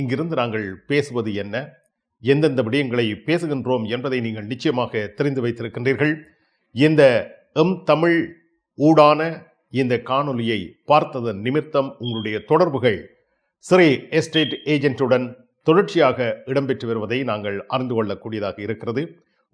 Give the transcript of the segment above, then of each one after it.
இங்கிருந்து நாங்கள் பேசுவது என்ன? எந்தெந்த விடயங்களை பேசுகின்றோம் என்பதை நீங்கள் நிச்சயமாக தெரிந்து வைத்திருக்கின்றீர்கள். இந்த எம் தமிழ் ஊடான இந்த காணொலியை பார்த்ததன் நிமித்தம் உங்களுடைய தொடர்புகள் ஸ்ரீ எஸ்டேட் ஏஜென்ட்டுடன் தொடர்ச்சியாக இடம்பெற்று வருவதை நாங்கள் அறிந்து கொள்ளக்கூடியதாக இருக்கிறது.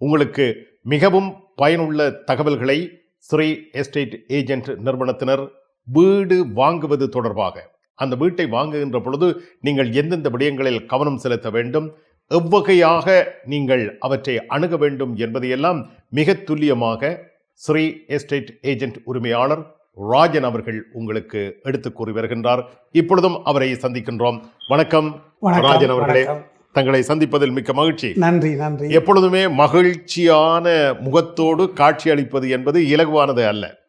உங்களுக்கு மிகவும் பயனுள்ள தகவல்களை ஸ்ரீ எஸ்டேட் ஏஜென்ட் நிறுவனத்தினர் வீடு வாங்குவது தொடர்பாக அந்த வீட்டை வாங்குகின்ற பொழுது நீங்கள் எந்தெந்த விடயங்களில் கவனம் செலுத்த வேண்டும்? எவ்வகையாக நீங்கள் அவற்றை அணுக வேண்டும் என்பதையெல்லாம் மிக துல்லியமாக ஸ்ரீ எஸ்டேட் ஏஜென்ட் உரிமையாளர் ராஜன் அவர்கள் உங்களுக்கு எடுத்துக் கூறி வருகின்றார். இப்பொழுதும் அவரை சந்திக்கின்றோம். வணக்கம். ராஜன் அவர்களே. தங்களை சந்திப்பதில் மிக்க மகிழ்ச்சி. நன்றி நன்றி. எப்பொழுதுமே மகிழ்ச்சியான முகத்தோடு காட்சி அளிப்பது என்பது இலகுவானது அல்ல.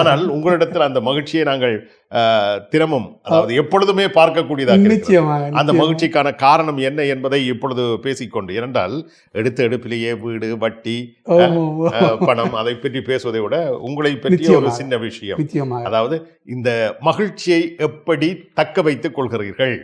ஆனால் உங்களிடத்தில் அந்த மகிழ்ச்சியை நாங்கள் அஹ், தினமும் அதாவது எப்பொழுதுமே பார்க்கக்கூடியதாக அந்த. மகிழ்ச்சிக்கான காரணம் என்ன என்பதை இப்பொழுது பேசிக்கொண்டு ஏனென்றால் எடுத்த எடுப்பிலேயே வீடு வட்டி பணம் அதை பற்றி பேசுவதை விட உங்களை பற்றிய ஒரு. சின்ன விஷயம். அதாவது இந்த மகிழ்ச்சியை எப்படி தக்க வைத்துக் கொள்கிறீர்கள்?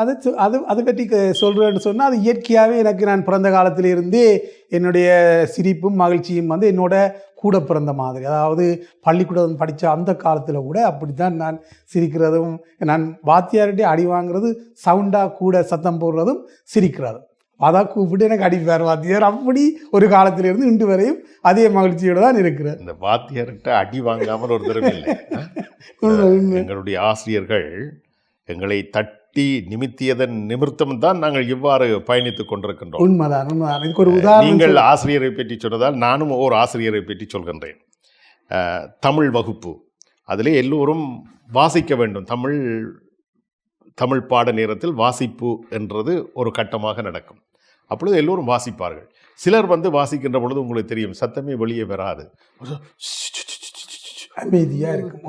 அது அது அதை பற்றி சொல்றேன்னு சொன்னால் அது இயற்கையாகவே எனக்கு நான் பிறந்த காலத்திலிருந்தே என்னுடைய சிரிப்பும் மகிழ்ச்சியும் வந்து என்னோட கூட பிறந்த மாதிரி. அதாவது பள்ளிக்கூடம் படித்த அந்த காலத்தில் கூட அப்படி தான் நான் சிரிக்கிறதும் நான் வாத்தியார்கிட்ட அடி வாங்குறது சவுண்டாக கூட சத்தம் போடுறதும் சிரிக்கிறதும் அதான் கூப்பிட்டு எனக்கு அடிப்பார் வாத்தியார். அப்படி ஒரு காலத்திலிருந்து இன்று வரையும் அதே மகிழ்ச்சியோடு தான் இருக்கிறேன். இந்த வாத்தியார்கிட்ட அடி வாங்காமல் ஒரு தடவை இல்லை. எங்களுடைய ஆசிரியர்கள் எங்களை தட்டி நிமித்தியதன் நிமித்தம் தான் நாங்கள் இவ்வாறு பயணித்துக் கொண்டிருக்கின்றோம். உண்மைதான் உண்மைதான். இதுக்கு ஒரு உதாரணம் நீங்கள் ஆசிரியரை பற்றி சொன்னதால் நானும் ஓர் ஆசிரியரை பற்றி சொல்கின்றேன். தமிழ் வகுப்பு. அதிலே எல்லோரும் வாசிக்க வேண்டும். தமிழ் தமிழ் பாட நேரத்தில் வாசிப்பு என்றது ஒரு கட்டமாக நடக்கும். அப்பொழுது எல்லோரும் வாசிப்பார்கள். சிலர் வந்து வாசிக்கின்ற பொழுது உங்களுக்கு தெரியும் சத்தமே வெளியே வராது. அமைதியா இருக்கும்.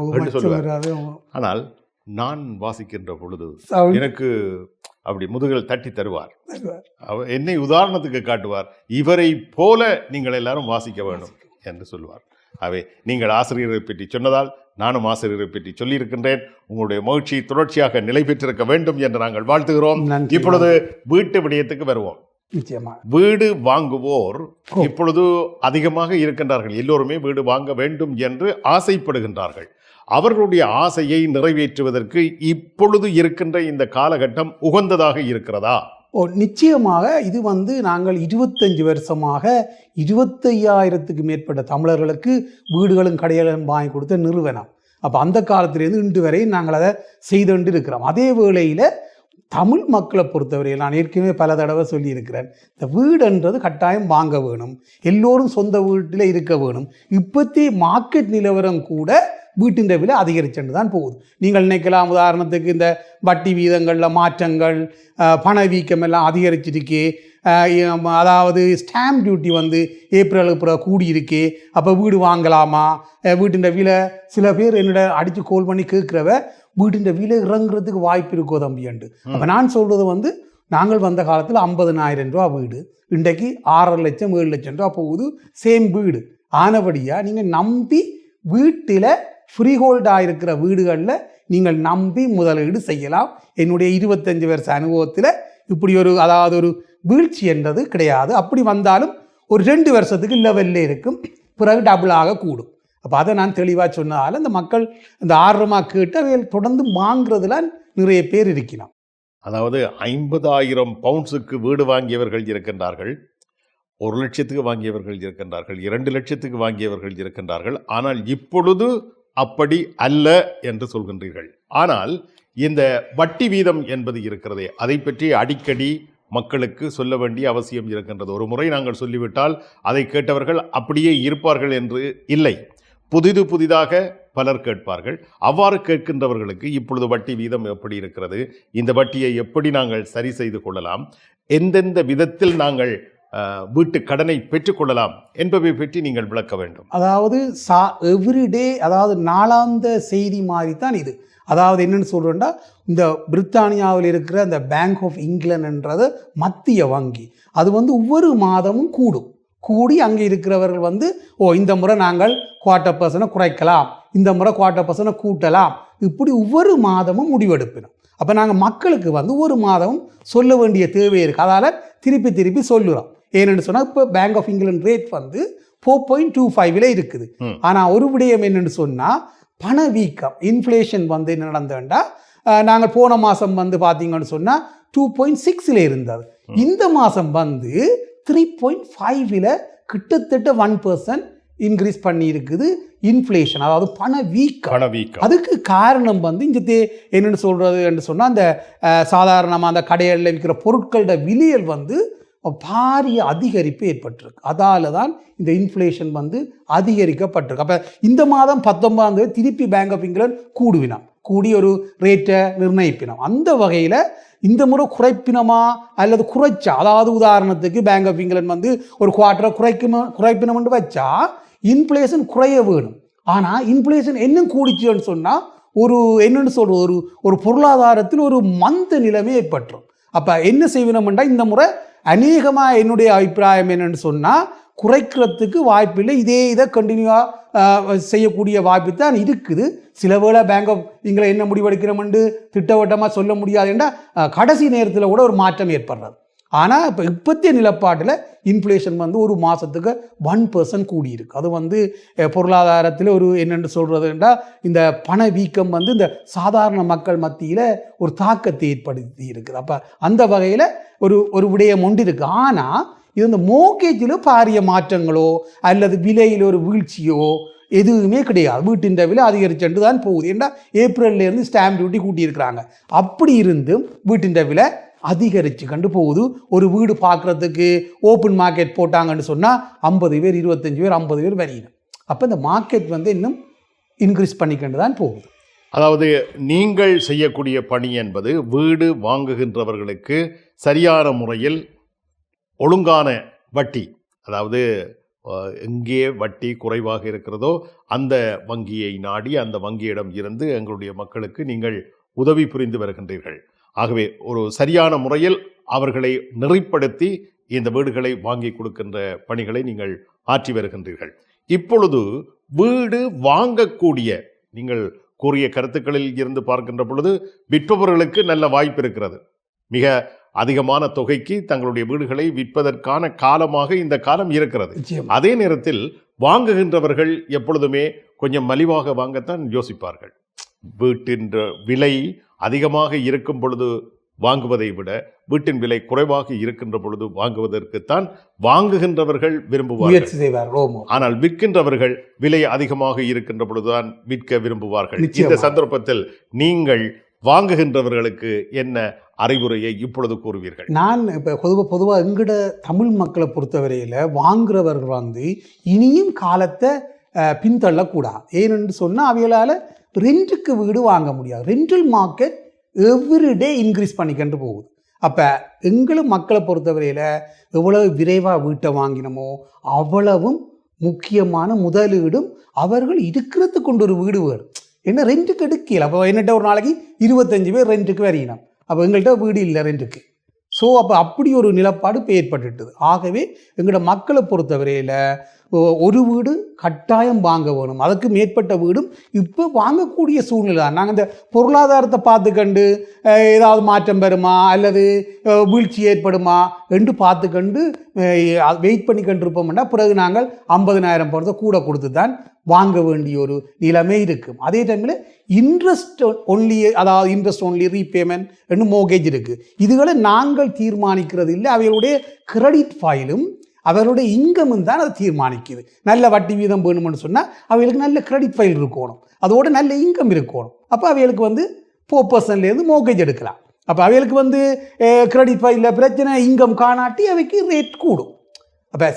ஆனால் நான் வாசிக்கின்ற பொழுது எனக்கு அப்படி முதுகில் தட்டி தருவார். என்னை உதாரணத்துக்கு காட்டுவார். இவரை போல நீங்கள் எல்லாரும் வாசிக்க வேண்டும் என்று சொல்லுவார் அவை நீங்கள் ஆசிரியரை பற்றி சொன்னதால் நானும் ஆசிரியரை பற்றி சொல்லியிருக்கின்றேன். உங்களுடைய மகிழ்ச்சி தொடர்ச்சியாக நிலை பெற்றிருக்க வேண்டும் என்று நாங்கள் வாழ்த்துகிறோம். இப்பொழுது வீட்டு விடயத்துக்கு வருவோம். நிச்சயமா. வீடு வாங்குவோர் இப்பொழுது அதிகமாக இருக்கின்றார்கள். எல்லோருமே வீடு வாங்க வேண்டும் என்று ஆசைப்படுகின்றார்கள். அவர்களுடைய ஆசையை நிறைவேற்றுவதற்கு இப்பொழுது இருக்கின்ற இந்த காலகட்டம் உகந்ததாக இருக்கிறதா? ஓ நிச்சயமாக இது வந்து நாங்கள் இருபத்தஞ்சு வருஷமாக இருபத்தையாயிரத்துக்கு மேற்பட்ட தமிழர்களுக்கு வீடுகளும் கடைகளும் வாங்கி கொடுத்த நிறுவனம். அப்போ அந்த காலத்திலேருந்து இன்று வரை நாங்கள் அதை செய்து கொண்டு இருக்கிறோம் அதே வேளையில் தமிழ் மக்களை பொறுத்தவரையில் நான் ஏற்கனவே பல தடவை சொல்லியிருக்கிறேன் இந்த வீடுன்றது கட்டாயம் வாங்க வேணும் எல்லோரும் சொந்த வீட்டில் இருக்க வேணும். இப்போத்தி மார்க்கெட் நிலவரம் கூட வீட்டின் விலை அதிகரிச்சுட்டு தான் போகுது. நீங்கள் நினைக்கலாம் உதாரணத்துக்கு இந்த வட்டி வீதங்களில் மாற்றங்கள் பணவீக்கம் எல்லாம் அதிகரிச்சிருக்கு அதாவது ஸ்டாம்ப் டியூட்டி வந்து ஏப்ரலுக்கு பிறகு கூடியிருக்கு அப்போ வீடு வாங்கலாமா? அஹ், வீட்டின் விலை சில பேர் என்னோட அடித்து கோல் பண்ணி கேட்குறவ வீட்டின் விலை இறங்குறதுக்கு வாய்ப்பு இருக்கோ தம்பின்ட்டு அப்போ நான் சொல்கிறது வந்து நாங்கள் வந்த காலத்தில் ஐம்பதனாயிரம் ரூபா வீடு. இன்றைக்கு ஆறரை லட்சம் ஏழு லட்சம் ரூபா போகுது சேம் வீடு. ஆனபடியாக நீங்கள் நம்பி வீட்டில் ஃப்ரீஹோல்டாக இருக்கிற வீடுகளில் நீங்கள் நம்பி முதலீடு செய்யலாம். என்னுடைய இருபத்தஞ்சு வருஷ அனுபவத்தில் இப்படி ஒரு அதாவது ஒரு வீழ்ச்சி என்றது கிடையாது. அப்படி வந்தாலும் ஒரு ரெண்டு வருஷத்துக்கு லெவலில் இருக்கும். பிறகு டபுளாக கூடும். அப்போ அதை நான் தெளிவாக சொன்னதால் அந்த மக்கள் இந்த ஆர்வமாக கேட்டு அவைகள் தொடர்ந்து வாங்குறதுல நிறைய பேர் இருக்கிறோம் அதாவது ஐம்பதாயிரம் பவுண்ட்ஸுக்கு வீடு வாங்கியவர்கள் இருக்கின்றார்கள் ஒரு லட்சத்துக்கு வாங்கியவர்கள் இருக்கின்றார்கள் இரண்டு லட்சத்துக்கு வாங்கியவர்கள் இருக்கின்றார்கள். ஆனால் இப்பொழுது அப்படி அல்ல என்று சொல்கின்றீர்கள். ஆனால் இந்த வட்டி வீதம் என்பது இருக்கிறதே அதை பற்றி அடிக்கடி மக்களுக்கு சொல்ல வேண்டிய அவசியம் இருக்கின்றது. ஒரு முறை நாங்கள் சொல்லிவிட்டால் அதை கேட்டவர்கள் அப்படியே இருப்பார்கள் என்று இல்லை. புதிது புதிதாக பலர் கேட்பார்கள். அவ்வாறு கேட்கின்றவர்களுக்கு இப்பொழுது வட்டி வீதம் எப்படி இருக்கிறது? இந்த வட்டியை எப்படி நாங்கள் சரி செய்து கொள்ளலாம்? எந்தெந்த விதத்தில் நாங்கள் வீட்டு கடனை பெற்றுக்கொள்ளலாம் என்பவை பற்றி நீங்கள் விளக்க வேண்டும். அதாவது சா எவ்ரிடே அதாவது நாளாந்த செய்தி மாதிரி தான் இது. அதாவது என்னென்னு சொல்கிறேன்டா இந்த பிரித்தானியாவில் இருக்கிற அந்த பேங்க் ஆஃப் இங்கிலாந்துன்றது மத்திய வங்கி. அது வந்து ஒவ்வொரு மாதமும் கூடும். கூடி அங்கே இருக்கிறவர்கள் வந்து ஓ இந்த முறை நாங்கள் குவார்ட்டர் பர்சனை குறைக்கலாம். இந்த முறை குவார்ட்டர் பர்சனை கூட்டலாம். இப்படி ஒவ்வொரு மாதமும் முடிவெடுப்பினோம். அப்போ நாங்கள் மக்களுக்கு வந்து ஒரு மாதம் சொல்ல வேண்டிய தேவை இருக்குது அதால் திருப்பி திருப்பி சொல்லுறோம். ஏன்னு சொன்னால் இப்போ பேங்க் ஆஃப் இங்கிலாந்து ரேட் வந்து ஃபோர் பாயிண்ட் டூ ஃபைவ்ல இருக்குது. ஆனால் ஒரு விடயம் என்னன்னு சொன்னால் பணவீக்கம் இன்ஃப்ளேஷன் வந்து என்ன நடந்ததுண்டா? நாங்கள் போன மாதம் வந்து பார்த்தீங்கன்னு சொன்னால் டூ பாயிண்ட் சிக்ஸில் இருந்தது. இந்த மாதம் வந்து த்ரீ பாயிண்ட் ஃபைவ்ல கிட்டத்தட்ட ஒன் பர்சன்ட் இன்க்ரீஸ் பண்ணி இருக்குது இன்ஃப்ளேஷன் அதாவது பணவீக்கம். பணவீக்கம். அதுக்கு காரணம் வந்து இந்த தே என்னென்னு சொல்கிறது என்று சொன்னால் அந்த சாதாரணமாக அந்த கடைகளில் விற்கிற பொருட்களோட விலையல் வந்து பாரிய அதிகரிப்பு ஏற்பட்டிருக்கு. அதால தான் இந்த இன்ஃப்ளேஷன் வந்து அதிகரிக்கப்பட்டிருக்கு. அப்போ இந்த மாதம் பத்தொன்பதாம் தேதி திருப்பி பேங்க் ஆஃப் இங்கிலாந்து கூடுவினான். கூடி ஒரு ரேட்டை நிர்ணயிப்பினோம் அந்த வகையில் இந்த முறை குறைப்பினமா அல்லது குறைச்சா? அதாவது உதாரணத்துக்கு பேங்க் ஆஃப் இங்கிலாந்து வந்து ஒரு குவார்ட்டரை குறைக்குமா குறைப்பினம்னு வச்சா இன்ஃப்ளேஷன் குறைய வேணும். ஆனால் இன்ஃப்ளேஷன் இன்னும் கூடிச்சுன்னு சொன்னால் ஒரு என்னன்னு சொல்கிறது ஒரு ஒரு பொருளாதாரத்தில் ஒரு மந்த நிலைமை ஏற்பட்டுரும். அப்போ என்ன செய்வினோம்ன்றா இந்த முறை அநேகமாக என்னுடைய அபிப்பிராயம் என்னென்னு சொன்னால் குறைக்கிறதுக்கு வாய்ப்பில்லை. இதே இதை கண்டினியூவாக செய்யக்கூடிய வாய்ப்பு தான் இருக்குது. சில வேளை பேங்க் ஆஃப் எங்களை என்ன முடிவெடுக்கிறோம்னு திட்டவட்டமாக சொல்ல முடியாது என்றால் கடைசி நேரத்தில் கூட ஒரு மாற்றம் ஏற்படுறது. ஆனால் இப்போ இப்பத்திய நிலப்பாட்டில் இன்ஃப்ளேஷன் வந்து ஒரு மாதத்துக்கு ஒன் பர்சன்ட் கூடியிருக்கு. அது வந்து பொருளாதாரத்தில் ஒரு என்னென்று சொல்கிறதுன்றா இந்த பண வீக்கம் வந்து இந்த சாதாரண மக்கள் மத்தியில் ஒரு தாக்கத்தை ஏற்படுத்தி இருக்குது. அப்போ அந்த வகையில் ஒரு ஒரு விடயம் ஒன்று இருக்குது ஆனால் இது இந்த மோகேஜில் பாரிய மாற்றங்களோ அல்லது விலையில் ஒரு வீழ்ச்சியோ எதுவுமே கிடையாது. வீட்டின் விலை அதிகரிச்சுட்டு தான் போகுது. ஏன்னா ஏப்ரல்லேருந்து ஸ்டாம்ப் டியூட்டி கூட்டியிருக்கிறாங்க. அப்படி இருந்தும் வீட்டின் விலை அதிகரித்து கண்டு போகுது. ஒரு வீடு பார்க்குறதுக்கு ஓப்பன் மார்க்கெட் போட்டாங்கன்னு சொன்னால் ஐம்பது பேர் இருபத்தஞ்சி பேர் ஐம்பது பேர் வரையணும் அப்போ இந்த மார்க்கெட் வந்து இன்னும் இன்க்ரீஸ் பண்ணிக்கிட்டு தான் போகுது. அதாவது நீங்கள் செய்யக்கூடிய பணி என்பது வீடு வாங்குகின்றவர்களுக்கு சரியான முறையில் ஒழுங்கான வட்டி அதாவது எங்கே வட்டி குறைவாக இருக்கிறதோ அந்த வங்கியை நாடி அந்த வங்கியிடம் இருந்து எங்களுடைய மக்களுக்கு நீங்கள் உதவி புரிந்து வருகின்றீர்கள். ஆகவே ஒரு சரியான முறையில் அவர்களை நெறிப்படுத்தி இந்த வீடுகளை வாங்கி கொடுக்கின்ற பணிகளை நீங்கள் ஆற்றி வருகின்றீர்கள். இப்பொழுது வீடு வாங்கக்கூடிய நீங்கள் கூறிய கருத்துக்களில் இருந்து பார்க்கின்ற பொழுது விற்பவர்களுக்கு நல்ல வாய்ப்பு இருக்கிறது. மிக அதிகமான தொகைக்கு தங்களுடைய வீடுகளை விற்பதற்கான காலமாக இந்த காலம் இருக்கிறது. அதே நேரத்தில் வாங்குகின்றவர்கள் எப்பொழுதுமே கொஞ்சம் மலிவாக வாங்கத்தான் யோசிப்பார்கள். வீட்டின் விலை அதிகமாக இருக்கும் பொழுது வாங்குவதை விட வீட்டின் விலை குறைவாக இருக்கின்ற பொழுது வாங்குவதற்குத்தான் வாங்குகின்றவர்கள் விரும்புவார்கள். ஆனால் விற்கின்றவர்கள் விலை அதிகமாக இருக்கின்ற பொழுதுதான் விற்க விரும்புவார்கள். இந்த. சந்தர்ப்பத்தில் நீங்கள் வாங்குகின்றவர்களுக்கு என்ன அறிவுரையை இப்பொழுது கூறுவீர்கள்? நான் இப்போ பொதுவாக பொதுவாக எங்கட தமிழ் மக்களை பொறுத்தவரையில் வாங்குறவர்கள் வந்து இனியும் காலத்தை பின்தள்ளக்கூடாது. ஏனென்று சொன்னால் அவைகளால் ரெண்ட்டுக்கு வீடு வாங்க முடியாது. ரெண்டல் மார்க்கெட் எவ்ரிடே இன்க்ரீஸ் பண்ணிக்கிட்டு போகுது. அப்போ எங்களும் மக்களை பொறுத்தவரையில் எவ்வளவு விரைவாக வீட்டை வாங்கினோமோ அவ்வளவும் முக்கியமான முதலீடும் அவர்கள் இருக்கிறதுக்கு கொண்டு ஒரு வீடு வேறு என்ன ரெண்ட்டுக்கு எடுக்கல. அப்போ என்னட்ட ஒரு நாளைக்கு இருபத்தஞ்சு பேர் ரெண்ட்டுக்கு வரையினோம். அப்போ எங்கள்கிட்ட வீடு இல்லை ரெண்டுக்கு ஸோ அப்போ அப்படி ஒரு நிலப்பாடு இப்போ ஏற்பட்டுட்டுது. ஆகவே எங்களோட மக்களை பொறுத்தவரையில் ஒரு வீடு கட்டாயம் வாங்க வேணும். அதுக்கு மேற்பட்ட வீடும் இப்போ வாங்கக்கூடிய சூழ்நிலை தான். நாங்கள் இந்த பொருளாதாரத்தை பார்த்து கண்டு ஏதாவது மாற்றம் வருமா? அல்லது வீழ்ச்சி ஏற்படுமா? என்று பார்த்து கண்டு வெயிட் பண்ணி கண்டிருப்போம்னா பிறகு நாங்கள் ஐம்பதினாயிரம் பணத்தை கூட கொடுத்து தான் வாங்க வேண்டிய ஒரு நிலைமை இருக்கும். அதே டைமில் இன்ட்ரெஸ்ட் ஒன்லி அதாவது இன்ட்ரெஸ்ட் ஒன்லி ரீபேமெண்ட் என்று மோகேஜ் இருக்குது இதுகளை நாங்கள் தீர்மானிக்கிறது இல்லை. அவைகளுடைய கிரெடிட் ஃபைலும் அவர்களுடைய இன்கமும் தான் அதை தீர்மானிக்குது. நல்ல வட்டி வீதம் வேணும்னு சொன்னால் அவைகளுக்கு நல்ல கிரெடிட் ஃபைல் இருக்கணும். அதோட நல்ல இன்கம் இருக்கணும். அப்போ அவைகளுக்கு வந்து ஃபோர் பர்சன்ட்லேருந்து மோகேஜ் எடுக்கலாம். அப்போ அவைகளுக்கு வந்து கிரெடிட் ஃபைலில் பிரச்சனை இன்கம் காணாட்டி அவைக்கு ரேட் கூடும். அப்போ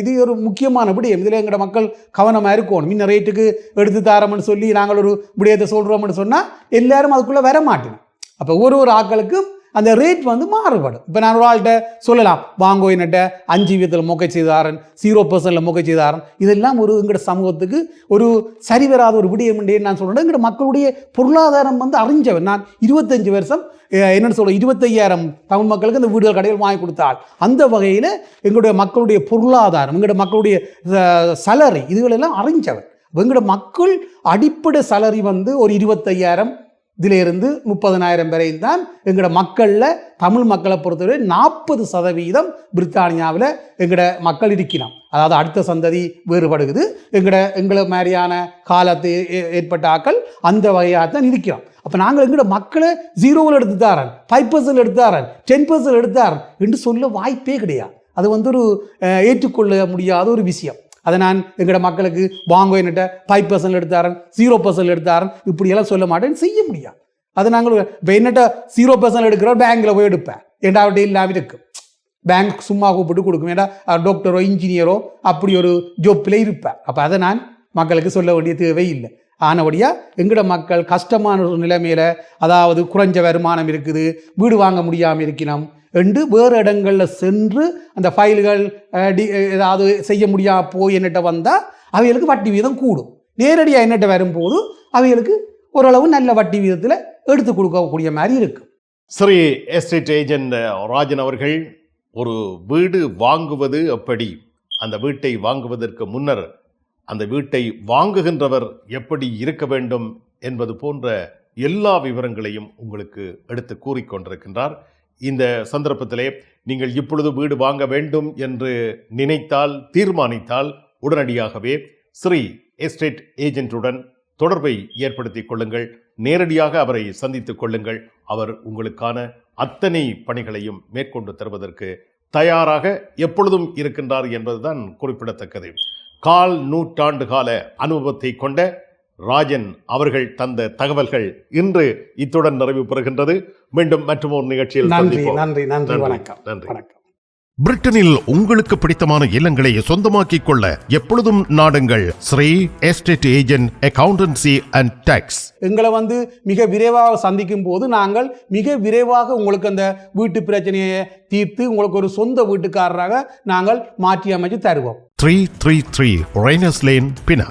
இது ஒரு முக்கியமான விடயம். இதில் எங்களோட மக்கள் கவனமாக இருக்கணும். முன்ன ரேட்டுக்கு எடுத்து தாரோம்னு சொல்லி நாங்கள் ஒரு விடயத்தை சொல்கிறோம்னு சொன்னால் எல்லாரும் அதுக்குள்ளே வர மாட்டோம் அப்போ ஒரு ஒரு ஆட்களுக்கும் அந்த ரேட் வந்து மாறுபடும். இப்போ நான் ஒரு ஆள்கிட்ட சொல்லலாம் வாங்கோ என்னட்ட அஞ்சு விதத்தில் மொக்கை செய்தாரன் ஜீரோ பர்சன்டில் மொக்கை செய்தாரன். இதெல்லாம் ஒரு எங்களோட சமூகத்துக்கு ஒரு சரிவராத ஒரு விடயம் நான் சொல்கிறேன் எங்களோட மக்களுடைய பொருளாதாரம் வந்து அறிஞ்சவன். நான் இருபத்தஞ்சு வருஷம் என்னென்னு என்னன்னு சொல்ல இருபத்தையாயிரம் தமிழ் மக்களுக்கு இந்த வீடுகள் கடையில் வாங்கி கொடுத்தாள். அந்த வகையில் எங்களுடைய மக்களுடைய பொருளாதாரம் எங்களுடைய மக்களுடைய சலரி இதுகளெல்லாம் அறிஞ்சவன். எங்களோட மக்கள் அடிப்படை சலரி வந்து ஒரு இருபத்தையாயிரம் இதிலிருந்து முப்பதனாயிரம் வரையும் தான் எங்களோட மக்களில் தமிழ் மக்களை பொறுத்தவரை நாற்பது சதவீதம் பிரித்தானியாவில் எங்களோட மக்கள் இருக்கிறோம் அதாவது அடுத்த சந்ததி வேறுபடுகிறது எங்களோட எங்களை மாதிரியான காலத்தை ஏ- ஏற்பட்ட ஆக்கள் அந்த வகையாக தான் இருக்கிறோம் அப்போ நாங்கள் எங்களோட மக்களை ஜீரோவில் எடுத்து தாரன் ஃபைவ் பர்சன்ட் எடுத்தாரன் டென் பர்சன்ட் எடுத்தாரன் என்று சொல்ல வாய்ப்பே கிடையாது. அது வந்து ஒரு ஏற்றுக்கொள்ள முடியாத ஒரு விஷயம். அதை நான் எங்களோட மக்களுக்கு வாங்கோ என்னட்ட ஃபைவ் பர்சன்ட் எடுத்தாரன் ஜீரோ பர்சன்ட் எடுத்தாரன் இப்படியெல்லாம் சொல்ல மாட்டேன்னு செய்ய முடியாது. அது நாங்கள் இப்போ என்னட்ட ஜீரோ பர்சன்ட் எடுக்கிறோம் பேங்க்கில் போய் எடுப்பேன். ஏண்டாவிட்ட இல்லாமல் இருக்கும் பேங்க் சும்மா கூப்பிட்டு கொடுக்கும். ஏன்னா டாக்டரோ இன்ஜினியரோ அப்படி ஒரு ஜோப்பில் இருப்பேன். அப்போ அதை நான் மக்களுக்கு சொல்ல வேண்டிய தேவை இல்லை. ஆனபடியாக எங்களோட மக்கள் கஷ்டமான ஒரு நிலைமையில் அதாவது குறைஞ்ச வருமானம் இருக்குது வீடு வாங்க முடியாமல் இருக்கணும் என்று வேறு இடங்களில் சென்று அந்த ஃபைல்கள் டி ஏதாவது செய்ய முடியா போய் என்னட்ட வந்தால் அவைகளுக்கு வட்டி வீதம் கூடும். நேரடியாக என்னட்ட வரும்போது அவைகளுக்கு ஓரளவு நல்ல வட்டி வீதத்தில் எடுத்து கொடுக்கக்கூடிய மாதிரி இருக்கும் ஸ்ரீ எஸ்டேட் ஏஜென்ட் ராஜன் அவர்கள் ஒரு வீடு வாங்குவது எப்படி? அந்த வீட்டை வாங்குவதற்கு முன்னர் அந்த வீட்டை வாங்குகின்றவர் எப்படி இருக்க வேண்டும் என்பது போன்ற எல்லா விவரங்களையும் உங்களுக்கு எடுத்து கூறிக்கொண்டிருக்கின்றார் இந்த சந்தர்ப்பத்திலே நீங்கள் இப்பொழுது வீடு வாங்க வேண்டும் என்று நினைத்தால் தீர்மானித்தால் உடனடியாகவே ஸ்ரீ எஸ்டேட் ஏஜென்ட்டுடன் தொடர்பை ஏற்படுத்திக் கொள்ளுங்கள். நேரடியாக அவரை சந்தித்துக் கொள்ளுங்கள். அவர் உங்களுக்கான அத்தனை பணிகளையும் மேற்கொண்டு தருவதற்கு தயாராக எப்பொழுதும் இருக்கின்றார் என்பதுதான் குறிப்பிடத்தக்கது. கால் நூற்றாண்டு கால அனுபவத்தை கொண்ட ராஜன் அவர்கள் தந்த தகவல்கள் இன்று இத்துடன் நிறைவு பெறுகின்றது. மீண்டும் மற்றும் ஒரு நிகழ்ச்சியில் நன்றி சந்திப்போம். நன்றி நன்றி நன்றி, வணக்கம் நன்றி. வணக்கம். பிரிட்டனில் உங்களுக்கு பிடித்தமான இல்லங்களை சொந்தமாக்கிக் கொள்ள எப்பொழுதும் நாடுங்கள். Sri estate agent accountancy and tax. எங்களை வந்து மிக விரைவாக சந்திக்கும் போது நாங்கள் மிக விரைவாக உங்களுக்கு அந்த வீட்டு பிரச்சனையை தீர்த்து உங்களுக்கு ஒரு சொந்த வீட்டுக்காரராக நாங்கள் மாற்றி அமைச்சு தருவோம். Three three three Rayners Lane Pinner